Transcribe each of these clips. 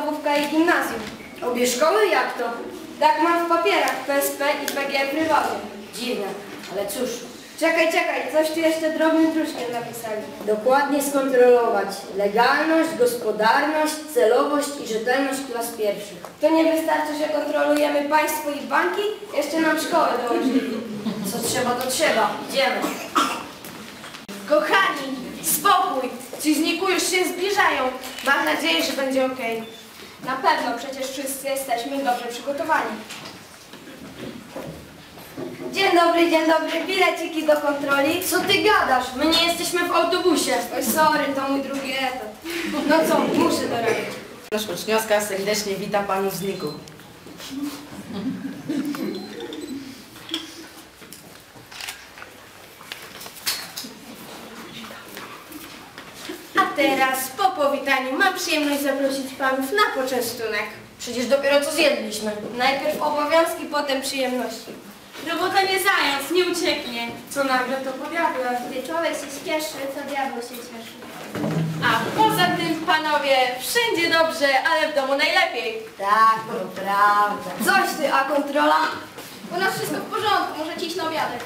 podstawówka i gimnazjum. Obie szkoły jak to? Tak mam w papierach PSP i PG prywatnie. Dziwne, ale cóż, Czekaj, czekaj, coś tu jeszcze drobnym druczkiem napisali. dokładnie skontrolować legalność, gospodarność, celowość i rzetelność klas pierwszych. To nie wystarczy, że kontrolujemy państwo i banki? Jeszcze nam szkołę dołożyli. Co trzeba, to trzeba. Idziemy. Kochani, spokój! Ci zniku już się zbliżają. Mam nadzieję, że będzie ok. Na pewno, przecież wszyscy jesteśmy dobrze przygotowani. Dzień dobry, dzień dobry, bileciki do kontroli. Co ty gadasz? My nie jesteśmy w autobusie. Oj, sorry, to mój drugi etat. No co, muszę dorabiać. Nasz uczniowska serdecznie wita panów z Niku. A teraz, powitaniu, mam przyjemność zaprosić panów na poczęstunek. Przecież dopiero co zjedliśmy. Najpierw obowiązki, potem przyjemności. Robota nie zając, nie ucieknie. Co nagle to podiable. Gdy człowiek się śpieszy, to diabeł się cieszy. A poza tym, panowie, wszędzie dobrze, ale w domu najlepiej. Tak, to prawda. Coś ty, a kontrola? U nas wszystko w porządku, możecie iść na obiadek.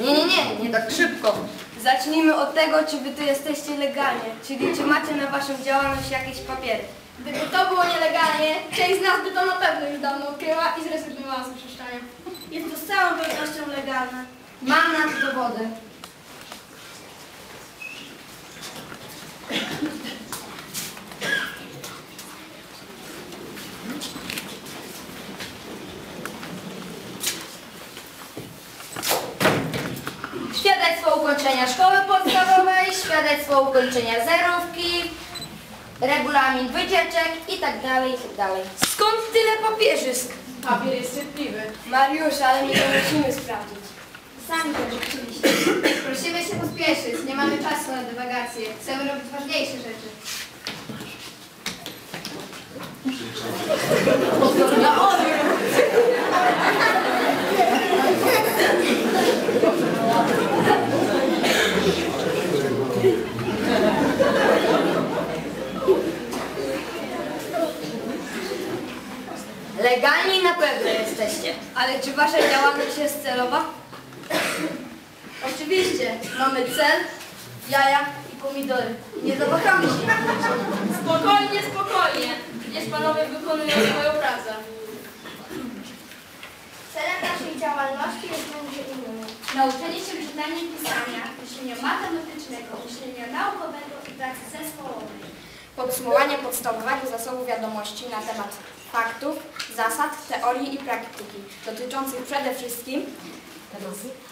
Nie, nie, nie, nie tak szybko. Zacznijmy od tego, czy wy tu jesteście legalnie, czyli czy macie na waszą działalność jakieś papiery. Gdyby to było nielegalnie, część z nas by to na pewno już dawno ukryła i zrezygnowała z wyczyszczania. Jest to z całą pewnością legalne. Mam na to dowody. Świadectwo ukończenia szkoły podstawowej, świadectwo ukończenia zerówki, regulamin wycieczek i tak dalej, i tak dalej. Skąd tyle papierzysk? Papier jest cierpliwy. Mariusz, ale my to musimy sprawdzić. Sami to rzeczywiście. Prosimy się pospieszyć, nie mamy czasu na dywagacje. Chcemy robić ważniejsze rzeczy na pewno jesteście. Ale czy wasza działalność jest celowa? Oczywiście, mamy cel, jaja i pomidory. Nie zawahamy się. Spokojnie, spokojnie. Przecież panowie wykonują swoją pracę. Celem naszej działalności jest między innymi nauczenie się czytania i pisania, myślenia matematycznego, myślenia naukowego i pracy zespołowej. Podsumowanie podstawowego zasobu wiadomości na temat faktów, zasad, teorii i praktyki, dotyczących przede wszystkim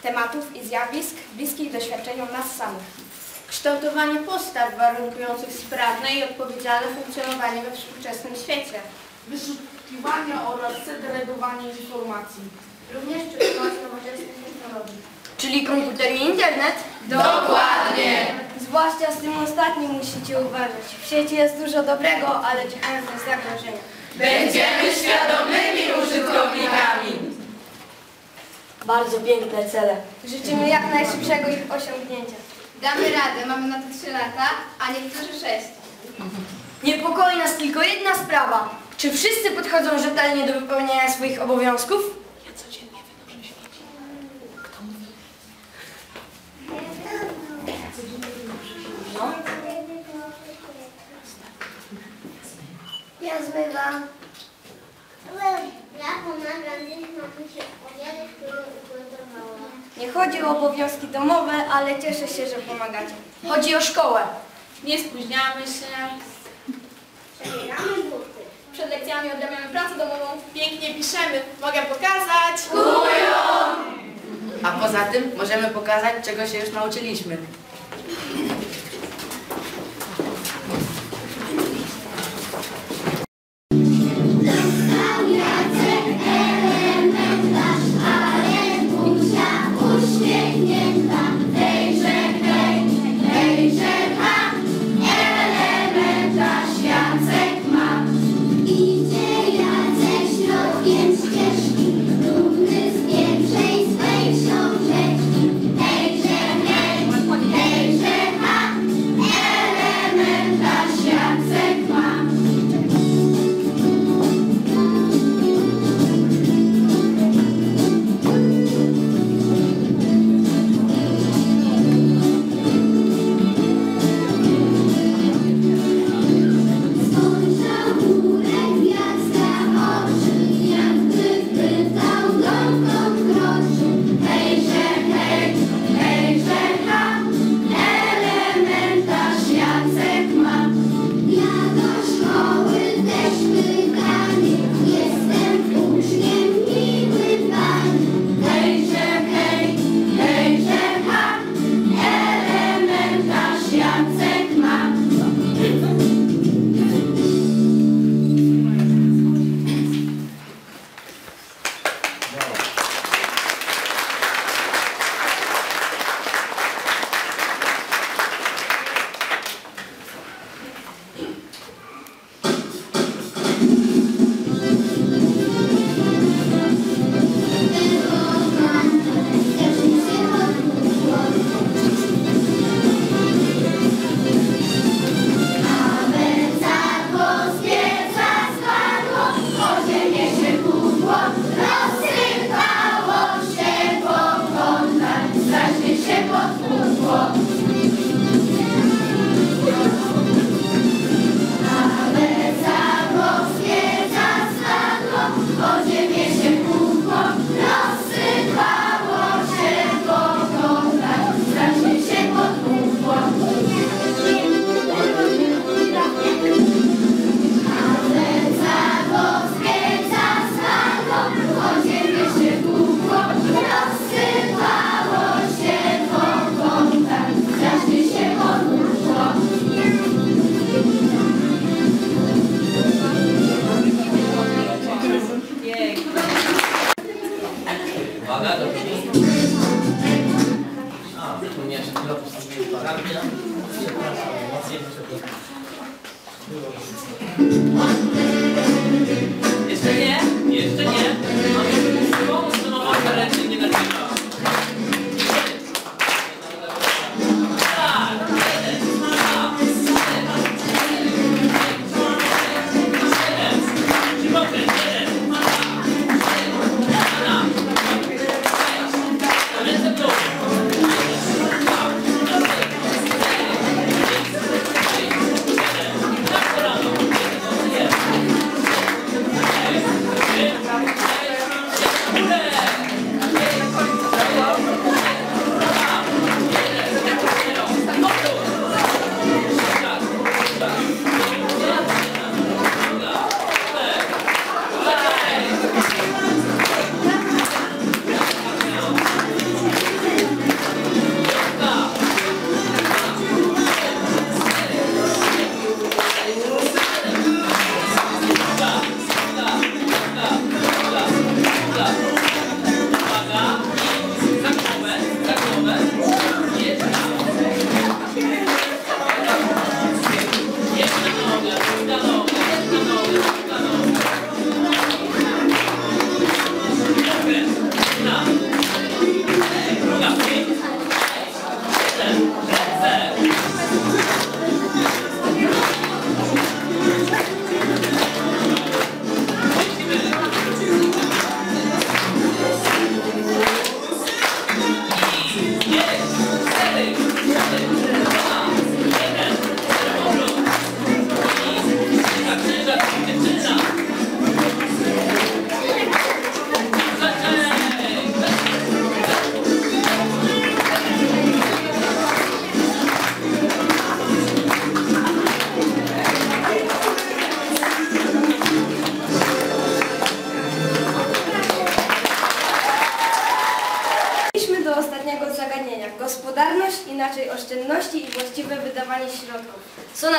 tematów i zjawisk bliskich doświadczeniom nas samych. Kształtowanie postaw warunkujących sprawne i odpowiedzialne funkcjonowanie we współczesnym świecie. Wyszukiwanie oraz segregowanie informacji. Również przygotować nowoczesnych technologii. Czyli komputer i internet? Dokładnie. Zwłaszcza z tym ostatnim musicie uważać. W sieci jest dużo dobrego, ale czekają nas zagrożenia. Będziemy świadomymi użytkownikami. Bardzo piękne cele. Życzymy jak najszybszego ich osiągnięcia. Damy radę, mamy na to 3 lata, a niektórzy 6. Niepokoi nas tylko jedna sprawa. Czy wszyscy podchodzą rzetelnie do wypełniania swoich obowiązków? Ja zbywam. Ja pomagam dziś mamusi opowiadać, którą ugotowała. Nie chodzi o obowiązki domowe, ale cieszę się, że pomagacie. Chodzi o szkołę. Nie spóźniamy się. Przebieramy buty. Przed lekcjami odrabiamy pracę domową. Pięknie piszemy. Mogę pokazać? A poza tym możemy pokazać, czego się już nauczyliśmy.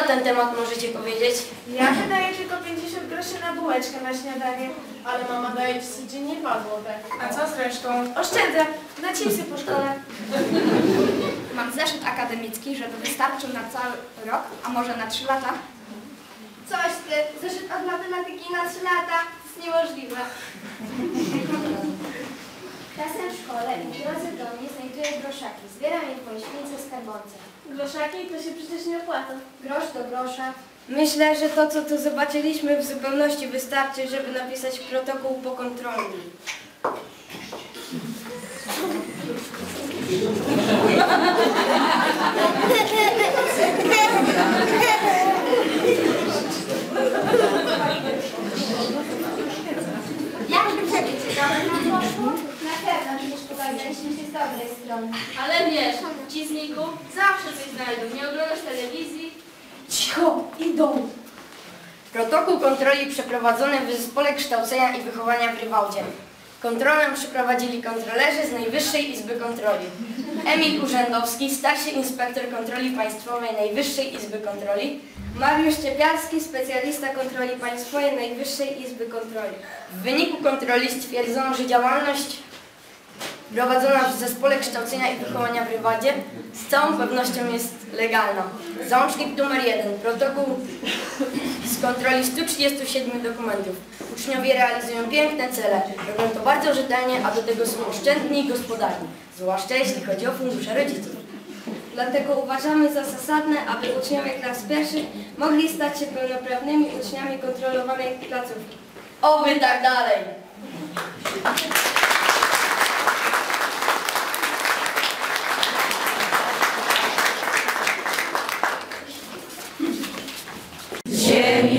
Ten temat możecie powiedzieć? Ja wydaję tylko 50 groszy na bułeczkę na śniadanie, ale mama daje ci codziennie 2 złote. A co z resztą? Oszczędzę, na chipsy po szkole. Mam zeszyt akademicki, żeby wystarczył na cały rok, a może na 3 lata. Coś ty, zeszyt od matematyki na 3 lata, to jest niemożliwe. Czasem w szkole i w drodze do mnie znajduję groszaki. Zbieram je po święce skarbonce. Groszaki to się przecież nie opłaca. Grosz do grosza. Myślę, że to, co tu zobaczyliśmy, w zupełności wystarczy, żeby napisać protokół pokontrolny. Jak dobrze na poszło? Przecież pokazaliśmy się z dobrej strony. Ale wiesz, ci z Niku zawsze coś znajdą. Nie oglądasz telewizji? Cicho, idą! Protokół kontroli przeprowadzony w Zespole Kształcenia i Wychowania w Rywałdzie. Kontrolę przeprowadzili kontrolerzy z Najwyższej Izby Kontroli. Emil Urzędowski, starszy inspektor kontroli państwowej Najwyższej Izby Kontroli. Mariusz Czepialski, specjalista kontroli państwowej Najwyższej Izby Kontroli. W wyniku kontroli stwierdzono, że działalność prowadzona w Zespole Kształcenia i Wychowania w Rywadzie z całą pewnością jest legalna. Załącznik numer 1. Protokół z kontroli 137 dokumentów. Uczniowie realizują piękne cele. Robią to bardzo rzetelnie, a do tego są oszczędni i gospodarni. Zwłaszcza jeśli chodzi o fundusze rodziców. Dlatego uważamy za zasadne, aby uczniowie klas pierwszych mogli stać się pełnoprawnymi uczniami kontrolowanej placówki. Oby tak dalej! ziemi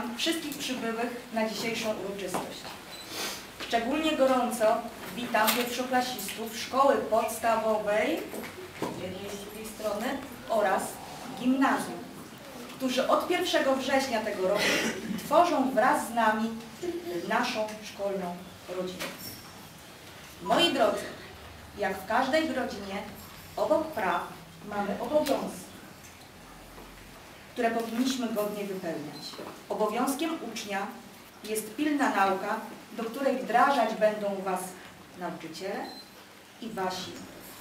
witam wszystkich przybyłych na dzisiejszą uroczystość. Szczególnie gorąco witam pierwszoklasistów szkoły podstawowej z jednej z drugiej strony oraz gimnazjum, którzy od 1 września tego roku tworzą wraz z nami naszą szkolną rodzinę. Moi drodzy, jak w każdej rodzinie, obok praw mamy obowiązki które powinniśmy godnie wypełniać. Obowiązkiem ucznia jest pilna nauka, do której wdrażać będą Was nauczyciele i Wasi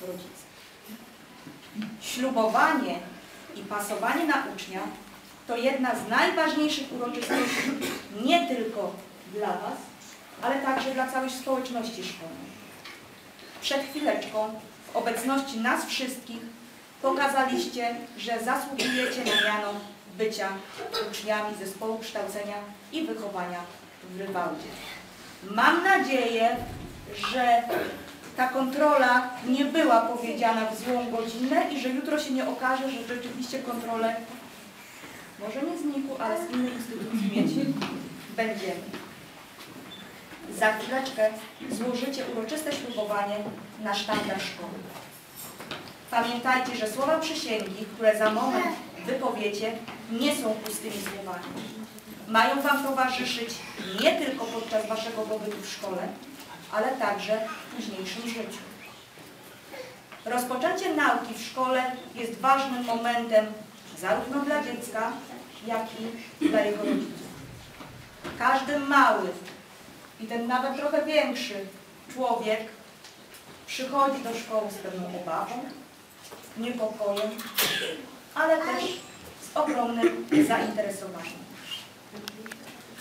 rodzice. Ślubowanie i pasowanie na ucznia to jedna z najważniejszych uroczystości nie tylko dla Was, ale także dla całej społeczności szkolnej. Przed chwileczką w obecności nas wszystkich pokazaliście, że zasługujecie na miano bycia uczniami Zespołu Kształcenia i Wychowania w Rywałdzie. Mam nadzieję, że ta kontrola nie była powiedziana w złą godzinę i że jutro się nie okaże, że rzeczywiście kontrolę może nie z NIK-u, ale z innej instytucji mieć będziemy. Za chwileczkę złożycie uroczyste ślubowanie na sztandar szkoły. Pamiętajcie, że słowa przysięgi, które za moment wypowiecie, nie są pustymi słowami. Mają Wam towarzyszyć nie tylko podczas Waszego pobytu w szkole, ale także w późniejszym życiu. Rozpoczęcie nauki w szkole jest ważnym momentem zarówno dla dziecka, jak i dla jego rodziców. Każdy mały i ten nawet trochę większy człowiek przychodzi do szkoły z pewną obawą, niepokojem, ale też z ogromnym zainteresowaniem.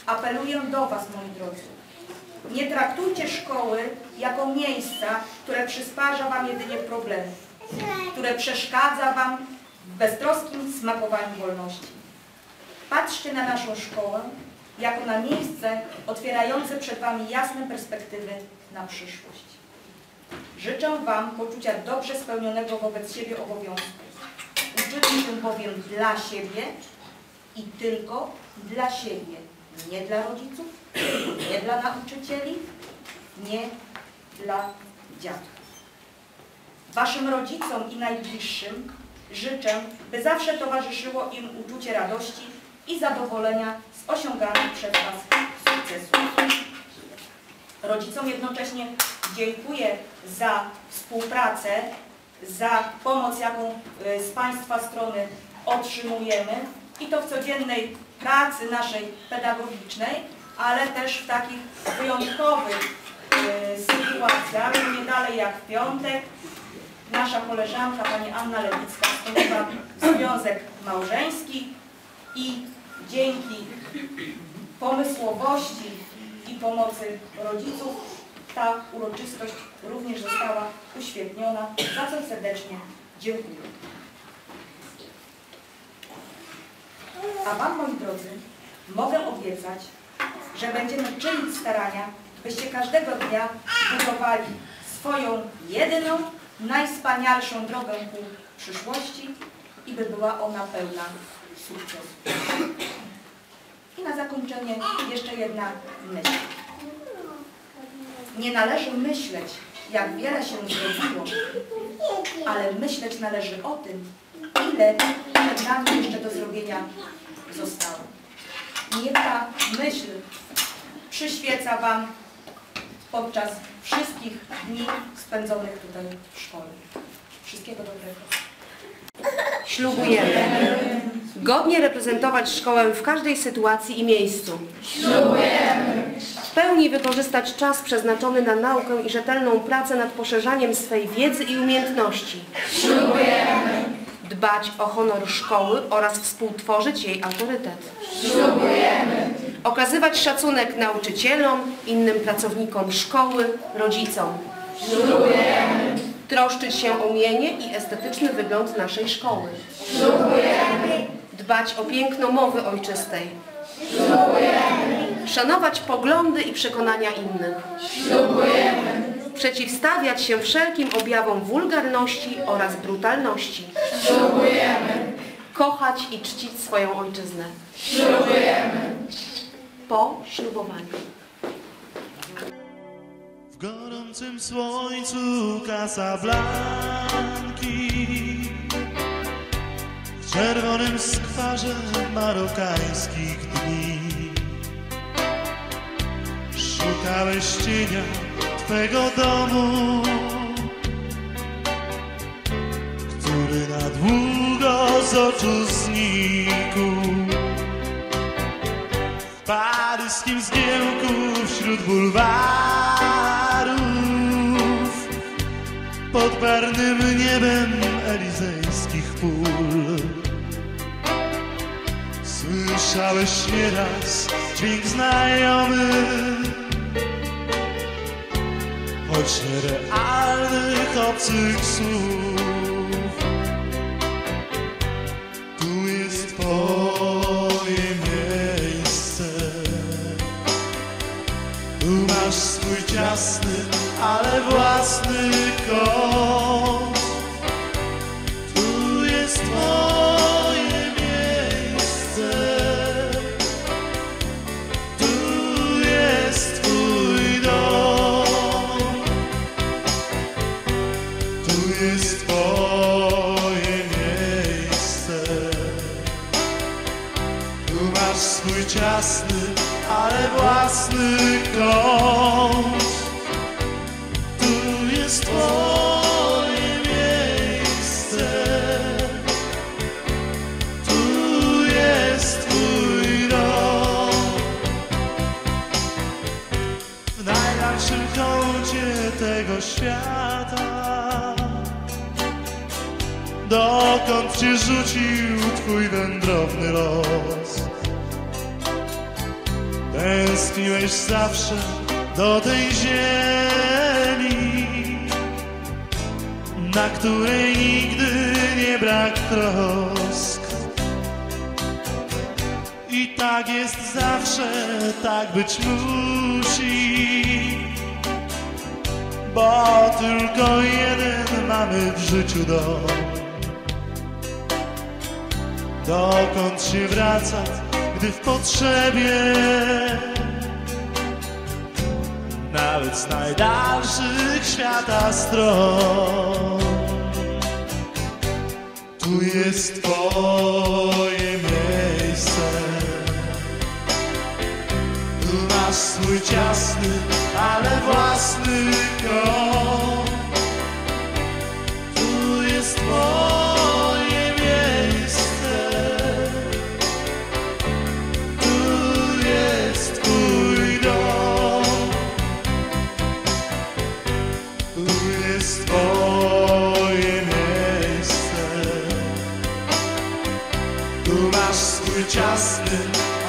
Apeluję do Was, moi drodzy. Nie traktujcie szkoły jako miejsca, które przysparza Wam jedynie problemy, które przeszkadza Wam w beztroskim smakowaniu wolności. Patrzcie na naszą szkołę jako na miejsce otwierające przed Wami jasne perspektywy na przyszłość. Życzę Wam poczucia dobrze spełnionego wobec siebie obowiązku, Czynię tym bowiem dla siebie i tylko dla siebie. Nie dla rodziców, nie dla nauczycieli, nie dla dziadków. Waszym rodzicom i najbliższym życzę, by zawsze towarzyszyło im uczucie radości i zadowolenia z osiąganych przez Was sukcesów. Rodzicom jednocześnie dziękuję za współpracę, za pomoc, jaką y, z Państwa strony otrzymujemy i to w codziennej pracy naszej pedagogicznej, ale też w takich wyjątkowych y, sytuacjach, nie dalej jak w piątek. Nasza koleżanka, pani Anna Lewicka, wspomniała związek małżeński i dzięki pomysłowości i pomocy rodziców ta uroczystość również została uświetniona, za co serdecznie dziękuję. A Wam, moi drodzy, mogę obiecać, że będziemy czynić starania, byście każdego dnia budowali swoją jedyną, najwspanialszą drogę ku przyszłości i by była ona pełna sukcesu. I na zakończenie jeszcze jedna myśl. Nie należy myśleć, jak wiele się zrobiło, ale myśleć należy o tym, ile przed nami jeszcze do zrobienia zostało. Niech ta myśl przyświeca Wam podczas wszystkich dni spędzonych tutaj w szkole. Wszystkiego dobrego. Ślubujemy godnie reprezentować szkołę w każdej sytuacji i miejscu. Ślubujemy pełni wykorzystać czas przeznaczony na naukę i rzetelną pracę nad poszerzaniem swej wiedzy i umiejętności. Ślubujemy dbać o honor szkoły oraz współtworzyć jej autorytet. Ślubujemy okazywać szacunek nauczycielom, innym pracownikom szkoły, rodzicom. Ślubujemy troszczyć się o mienie i estetyczny wygląd naszej szkoły. Ślubujemy. Dbać o piękno mowy ojczystej. Ślubujemy. Szanować poglądy i przekonania innych. Ślubujemy. Przeciwstawiać się wszelkim objawom wulgarności oraz brutalności. Ślubujemy. Kochać i czcić swoją ojczyznę. Ślubujemy. Po ślubowaniu. W gorącym słońcu Casablanki W czerwonym skwarze marokańskich dni Szukałeś cienia Twego domu Który na długo z oczu znikł. W paryskim zgiełku wśród bulwarów Pod barwnym niebem elizejskich pól. Słyszałeś nieraz dźwięk znajomy Choć nierealnych obcych słów. Tu jest twoje miejsce. Tu masz swój ciasny, ale własny własny kąt Tu jest twoje miejsce. Tu jest twój dom. W najdalszym kącie tego świata. Dokąd cię rzucił twój wędrowny los tętniłeś zawsze do tej ziemi, na której nigdy nie brak trosk. I tak jest zawsze, tak być musi, bo tylko jeden mamy w życiu dom. Dokąd się wracać, gdy w potrzebie nawet z najdalszych świata stron. Tu jest Twoje miejsce, tu masz swój ciasny, ale własny kąt. Tu jest Twoje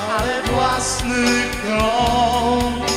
ale własny krąg.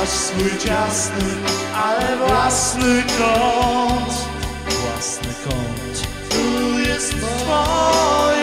masz swój ciasny, ale własny kąt. Własny kąt. Tu jest twoje